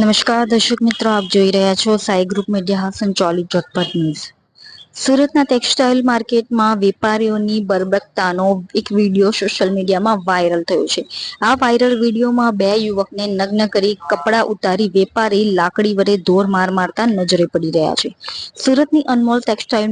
નમસ્કાર દર્શક મિત્રો આપ જોઈ રહ્યા છો સાઈ ગ્રુપ મીડિયા સંચાલિત ઝટપટ ન્યૂઝ. સુરતના ટેક્સટાઇલ માર્કેટમાં વેપારીઓની બરબકતાનો એક વીડિયો સોશિયલ મીડિયામાં વાયરલ થયો છે. આ વાયરલ વિડીયોમાં બે યુવકને નગ્ન કરી કપડાં ઉતારી વેપારી લાકડી વડે ધોર માર મારતા નજરે પડી રહ્યા છે. સુરતની અનમોલ ટેક્સટાઇલ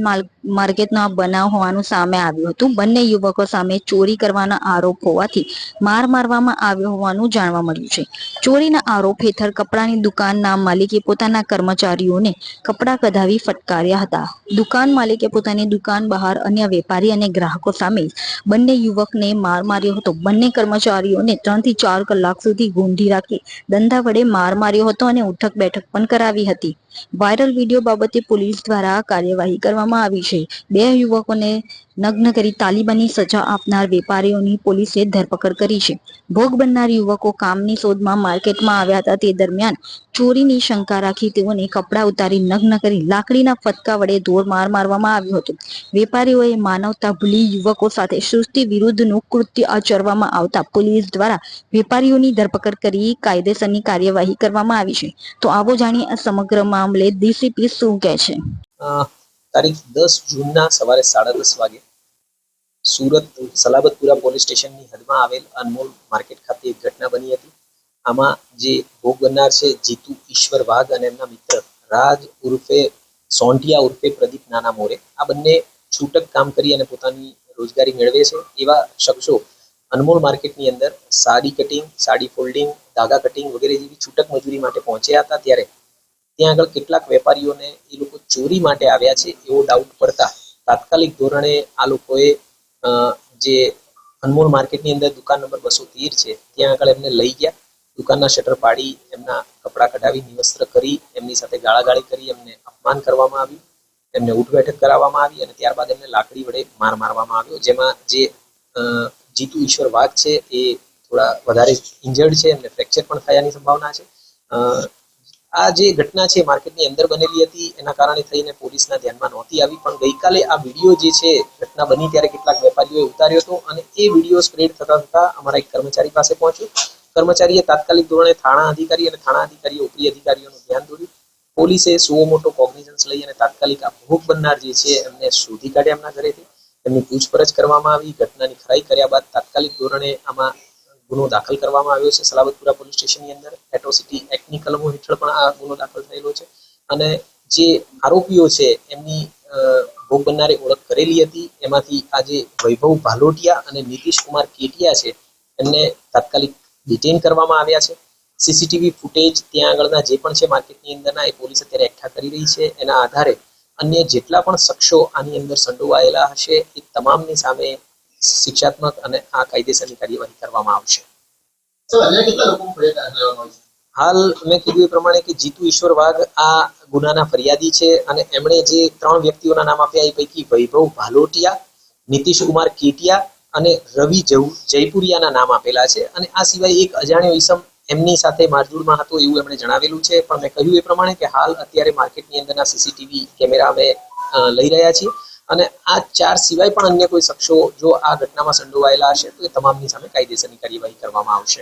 માર્કેટનો બનાવ હોવાનું સામે આવ્યું હતું. બંને યુવકો સામે ચોરી કરવાના આરોપ હોવાથી માર મારવામાં આવ્યો હોવાનું જાણવા મળ્યું છે. ચોરીના આરોપ હેઠળ કપડાની દુકાનના માલિકે પોતાના કર્મચારીઓને કપડાં કઢાવી ફટકાર્યા હતા. દુકાન માલિકે પોતાની દુકાન બહાર અન્ય વેપારી અને ગ્રાહકો સામે બંને યુવકને માર માર્યો હતો. બંને કર્મચારીઓને ત્રણથી ચાર કલાક સુધી ગોંધી રાખી દંડા વડે માર માર્યો હતો અને ઉઠક બેઠક પણ કરાવી હતી. વાયરલ વીડિયો બાબતે પોલીસ દ્વારા કાર્યવાહી કરવામાં આવી છે. બે યુવકોને નગ્ન કરી તાલિબાની સજા આપનાર વેપારીઓની પોલીસે ધરપકડ કરી છે. ભોગ બનનાર યુવકો કામની શોધમાં માર્કેટમાં આવ્યા હતા. તે દરમિયાન ચોરીની શંકા રાખી તેઓને કપડાં ઉતારી નગ્ન કરી લાકડીના ફટકા વડે ધોર માર મારવામાં આવ્યું હતું. વેપારીઓએ માનવતા ભૂલી યુવકો સાથે સૃષ્ટિ વિરુદ્ધનું કૃત્ય આચરવામાં આવતા પોલીસ દ્વારા વેપારીઓની ધરપકડ કરી કાયદેસરની કાર્યવાહી કરવામાં આવી છે. તો આવો જાણીએ સમગ્ર મામલે ડીસીપી શું કહે છે? તારીખ દસ જૂનના સવારે સાડા દસ વાગે સુરત સલાબતપુરા પોલીસ સ્ટેશનની હદમાં આવેલ અનમોલ માર્કેટ ખાતે એક ઘટના બની હતી. આમાં જે ભોગ બનનાર છે જીતુ ઈશ્વર વાઘ અને એમના મિત્ર રાજ ઉર્ફે સોંઢિયા ઉર્ફે પ્રદીપ નાના મોરે આ બંને છૂટક કામ કરી અને પોતાની રોજગારી મેળવે છે. એવા શખ્સો અનમોલ માર્કેટની અંદર સાડી કટિંગ, સાડી ફોલ્ડિંગ, ધાગા કટિંગ વગેરે જેવી છૂટક મજૂરી માટે પહોંચ્યા હતા ત્યારે ત્યાં આગળ કેટલાક વેપારીઓને એ લોકો ચોરી માટે આવ્યા છે એવો ડાઉટ પડતા તાત્કાલિક ધોરણે આ લોકોએ જે અનમોલ માર્કેટની અંદર દુકાન નંબર બસો તેર છે, ત્યાં આગળ એમને લઈ ગયા. દુકાનના શટર પાડી, એમના કપડાં કઢાવી, નિવસ્ત્ર કરી, એમની સાથે ગાળાગાળી કરી, એમને અપમાન કરવામાં આવ્યું, એમને ઉઠ બેઠક કરાવવામાં આવી અને ત્યારબાદ એમને લાકડી વડે માર મારવામાં આવ્યો, જેમાં જે જીતુ ઈશ્વર વાઘ છે એ થોડા વધારે ઇન્જર્ડ છે, એમને ફ્રેક્ચર પણ થયાની સંભાવના છે. આ જે ઘટના છે માર્કેટની અંદર બનેલી હતી, એના કારણે થઈને પોલીસના ધ્યાનમાં નહોતી આવી, પણ ગઈકાલે આ વીડિયો જે છે, ઘટના બની ત્યારે કેટલાક વેપારીઓએ ઉતાર્યો હતો અને એ વીડિયો સ્પ્રેડ થતા થતા અમારા એક કર્મચારી પાસે પહોંચ્યો. કર્મચારીએ તાત્કાલિક ધોરણે થાણા અધિકારી અને થાણા અધિકારીઓ ઉપરી અધિકારીઓનું ધ્યાન દોર્યું. પોલીસે સુઓ મોટો કોગ્નિઝન્સ લઈ અને તાત્કાલિક આ ભોગ બનનાર જે છે, એમને શોધી કાઢ્યા એમના ઘરેથી. એમની પૂછપરછ કરવામાં આવી, ઘટનાની ખરાઈ કર્યા બાદ તાત્કાલિક ધોરણે આમાં ગુનો દાખલ કરવામાં આવ્યો છે. સલાબતપુરા પોલીસ સ્ટેશનની અંદર એટ્રોસિટી એક્ટની કલમો હેઠળ પણ આ ગુનો દાખલ થયેલો છે. અને જે આરોપીઓ છે, એમની ભોગ બનનારે ઓળખ કરેલી હતી. એમાંથી આજે વૈભવ ભાલોટિયા અને નીતિશ કુમાર કેટિયા છે. એમને તાત્કાલિક ડિટેન કરવામાં આવ્યા છે. સીસીટીવી ફૂટેજ ત્યાં આગળના જે પણ છે માર્કેટની અંદરના એ પોલીસ અત્યારે એકઠા કરી રહી છે. એના આધારે અન્ય જેટલા પણ શખ્સો આની અંદર સંડોવાયેલા હશે એ તમામની સામે શિક્ષાત્મક અને આ કાયદેસરની કાર્યવાહી કરવામાં આવશે. હાલ મેં કીધું એ પ્રમાણે કે જીતુ ઈશ્વર વાઘ આ ગુનાના ફરિયાદી છે અને એમણે જે ત્રણ વ્યક્તિઓના નામ આપ્યા એ પૈકી વૈભવ ભાલોટિયા નીતિશ કુમાર કેટિયા અને રવિ જયપુરિયાના નામ આપેલા છે. અને આ સિવાય એક અજાણ્યો ઈસમ એમની સાથે મારઝૂડમાં હતો એવું એમણે જણાવેલું છે. પણ મેં કહ્યું એ પ્રમાણે કે હાલ અત્યારે માર્કેટની અંદરના સીસીટીવી કેમેરા અમે લઈ રહ્યા છીએ. અને આ ચાર સિવાય પણ અન્ય કોઈ શખ્સો જો આ ઘટનામાં સંડોવાયેલા હશે તો એ તમામની સામે કાયદેસરની કાર્યવાહી કરવામાં આવશે.